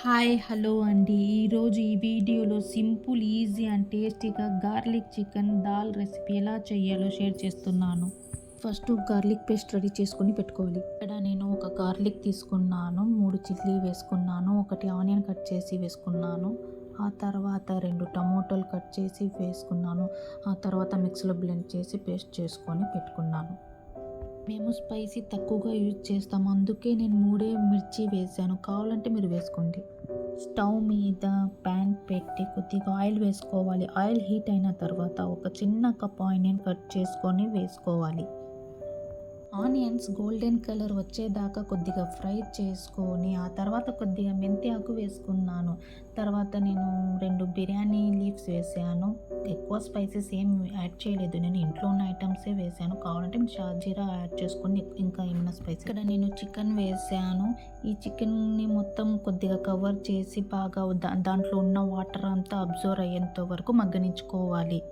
Hi hello అండి. ఈరోజు ఈ వీడియోలో సింపుల్ ఈజీ అండ్ టేస్టీగా గార్లిక్ చికెన్ దాల్ రెసిపీ ఎలా చేయాలో షేర్ చేస్తున్నాను. ఫస్ట్ గార్లిక్ పేస్ట్ రెడీ చేసుకొని పెట్టుకోవాలి. ఇక్కడ నేను ఒక గార్లిక్ తీసుకున్నాను మూడు చిల్లీ వేసుకున్నాను ఒకటి ఆనియన్ కట్ చేసి వేసుకున్నాను ఆ తర్వాత రెండు టమోటాలు కట్ చేసి వేసుకున్నాను ఆ తర్వాత మిక్సీలో బ్లెండ్ చేసి పేస్ట్ చేసుకొని పెట్టుకున్నాను. మేము స్పైసీ తక్కువగా యూజ్ చేస్తాము. అందుకే నేను మూడే మిర్చి వేసాను. కావాలంటే మీరు వేసుకోండి. స్టవ్ మీద ప్యాన్ పెట్టి కొద్దిగా ఆయిల్ వేసుకోవాలి. ఆయిల్ హీట్ అయిన తర్వాత ఒక చిన్న కప్ ఆనియన్ కట్ చేసుకొని వేసుకోవాలి. ఆనియన్స్ గోల్డెన్ కలర్ వచ్చేదాకా కొద్దిగా ఫ్రై చేసుకొని ఆ తర్వాత కొద్దిగా మెంతి ఆకు వేసుకున్నాను. తర్వాత నేను రెండు బిర్యానీ లీవ్స్ వేసాను. ఎక్కువ స్పైసెస్ ఏం యాడ్ చేయలేదు. నేను ఇంట్లో ఉన్న ఐటమ్సే వేసాను. కావాలంటే షాజీరా యాడ్ చేసుకొని ఇంకా ఏమైనా స్పైసెస్. ఇక్కడ నేను చికెన్ వేసాను. ఈ చికెన్ని మొత్తం కొద్దిగా కవర్ చేసి బాగా దా దాంట్లో ఉన్న వాటర్ అంతా అబ్జర్వ్ అయ్యేంత వరకు మగ్గనించుకోవాలి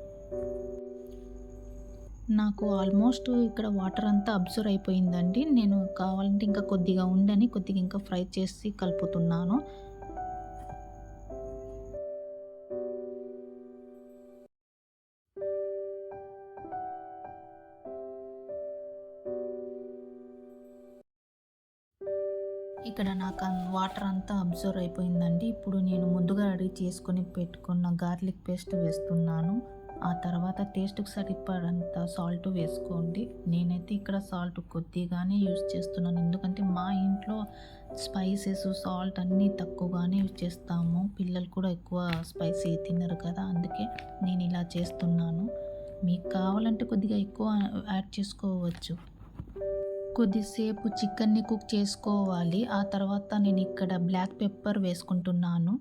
నాకు ఆల్మోస్ట్ ఇక్కడ వాటర్ అంతా అబ్జర్వ్ అయిపోయిందండి. నేను కావాలంటే ఇంకా కొద్దిగా ఉండని కొద్దిగా ఇంకా ఫ్రై చేసి కలుపుతున్నాను. ఇక్కడ నాకు వాటర్ అంతా అబ్జర్వ్ అయిపోయిందండి. ఇప్పుడు నేను ముందుగా రెడీ చేసుకొని పెట్టుకున్న గార్లిక్ పేస్ట్ వేస్తున్నాను. ఆ తర్వాత టేస్ట్కి సరిపడంత సాల్ట్ వేసుకోండి. నేనైతే ఇక్కడ సాల్ట్ కొద్దిగానే యూజ్ చేస్తున్నాను. ఎందుకంటే మా ఇంట్లో స్పైసెస్ సాల్ట్ అన్నీ తక్కువగానే యూజ్ చేస్తాము. పిల్లలు కూడా ఎక్కువ స్పైసీ తినరు కదా అందుకే నేను ఇలా చేస్తున్నాను. మీకు కావాలంటే కొద్దిగా ఎక్కువ యాడ్ చేసుకోవచ్చు. కొద్దిసేపు చికెన్ని కుక్ చేసుకోవాలి. ఆ తర్వాత నేను ఇక్కడ బ్లాక్ పెప్పర్ వేసుకుంటున్నాను.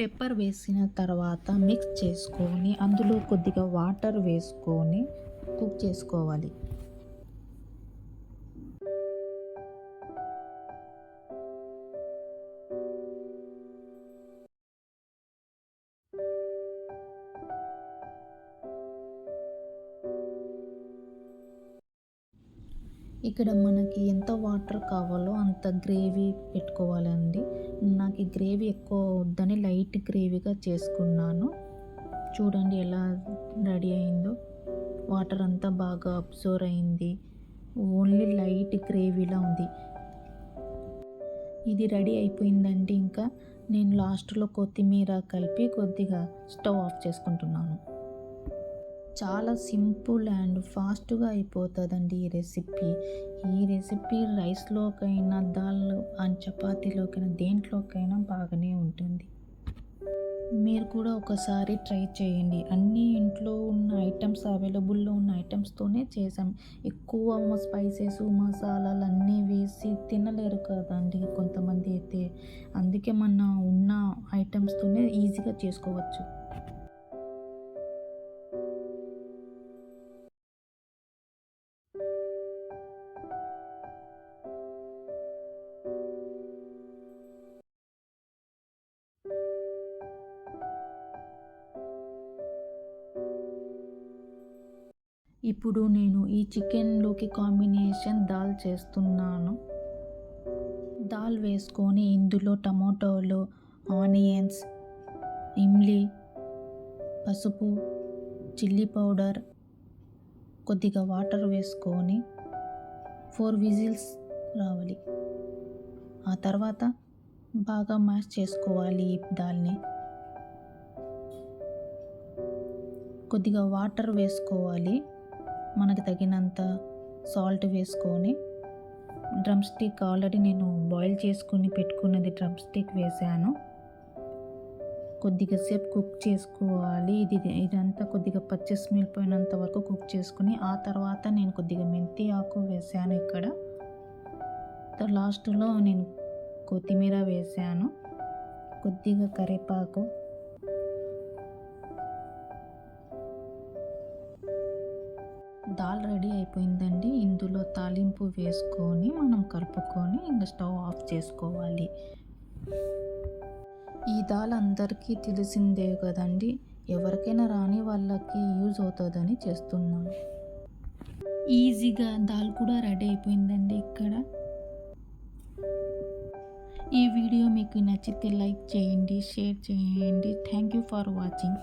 పెప్పర్ వేసిన తర్వాత మిక్స్ చేసుకొని అందులో కొద్దిగా వాటర్ వేసుకొని కుక్ చేసుకోవాలి. ఇక్కడ మనకి ఎంత వాటర్ కావాలో అంత గ్రేవీ పెట్టుకోవాలండి. నాకు గ్రేవీ ఎక్కువ వద్దని లైట్ గ్రేవీగా చేసుకున్నాను. చూడండి ఎలా రెడీ అయిందో. వాటర్ అంతా బాగా అబ్జర్వ్ అయింది. ఓన్లీ లైట్ గ్రేవీలా ఉంది. ఇది రెడీ అయిపోయిందండి ఇంకా. నేను లాస్ట్లో కొత్తిమీర కలిపి కొద్దిగా స్టవ్ ఆఫ్ చేసుకుంటున్నాను. చాలా సింపుల్ అండ్ ఫాస్ట్గా అయిపోతుందండి ఈ రెసిపీ. ఈ రెసిపీ రైస్లోకైనా దాల్ అండ్ చపాతీలోకైనా దేంట్లోకైనా బాగానే ఉంటుంది. మీరు కూడా ఒకసారి ట్రై చేయండి. అన్ని ఇంట్లో ఉన్న ఐటమ్స్ అవైలబుల్లో ఉన్న ఐటమ్స్తోనే చేసాం ఎక్కువ స్పైసెస్ మసాలాలు అన్నీ వేసి తినలేరు కదండి కొంతమంది అయితే. అందుకే మన ఉన్న ఐటమ్స్తోనే ఈజీగా చేసుకోవచ్చు. ఇప్పుడు నేను ఈ చికెన్లోకి కాంబినేషన్ దాల్ చేస్తున్నాను. దాల్ వేసుకొని ఇందులో టమాటోలు ఆనియన్స్ ఇమ్లీ పసుపు చిల్లీ పౌడర్ కొద్దిగా వాటర్ వేసుకొని ఫోర్ విజిల్స్ రావాలి. ఆ తర్వాత బాగా మ్యాష్ చేసుకోవాలి ఈ దాల్ని. కొద్దిగా వాటర్ వేసుకోవాలి. మనకు తగినంత సాల్ట్ వేసుకొని డ్రమ్ స్టిక్ ఆల్రెడీ నేను బాయిల్ చేసుకుని పెట్టుకున్నది డ్రమ్ స్టిక్ వేసాను. కొద్దిగా సేపు కుక్ చేసుకోవాలి. ఇది ఇదంతా కొద్దిగా పచ్చి స్మెల్ పోయినంత వరకు కుక్ చేసుకుని ఆ తర్వాత నేను కొద్దిగా మెంతి ఆకు వేసాను ఇక్కడ. లాస్ట్లో నేను కొత్తిమీర వేసాను. కొద్దిగా కరివేపాకు దాల్ రెడీ అయిపోయిందండి. ఇందులో తాలింపు వేసుకొని మనం కలుపుకొని ఇంకా స్టవ్ ఆఫ్ చేసుకోవాలి. ఈ దాల్ అందరికీ తెలిసిందే కదండి. ఎవరికైనా రాని వాళ్ళకి యూజ్ అవుతుందని చేస్తున్నాను ఈజీగా దాల్ కూడా రెడీ అయిపోయిందండి ఇక్కడ. ఈ వీడియో మీకు నచ్చితే లైక్ చేయండి షేర్ చేయండి. Thank you for watching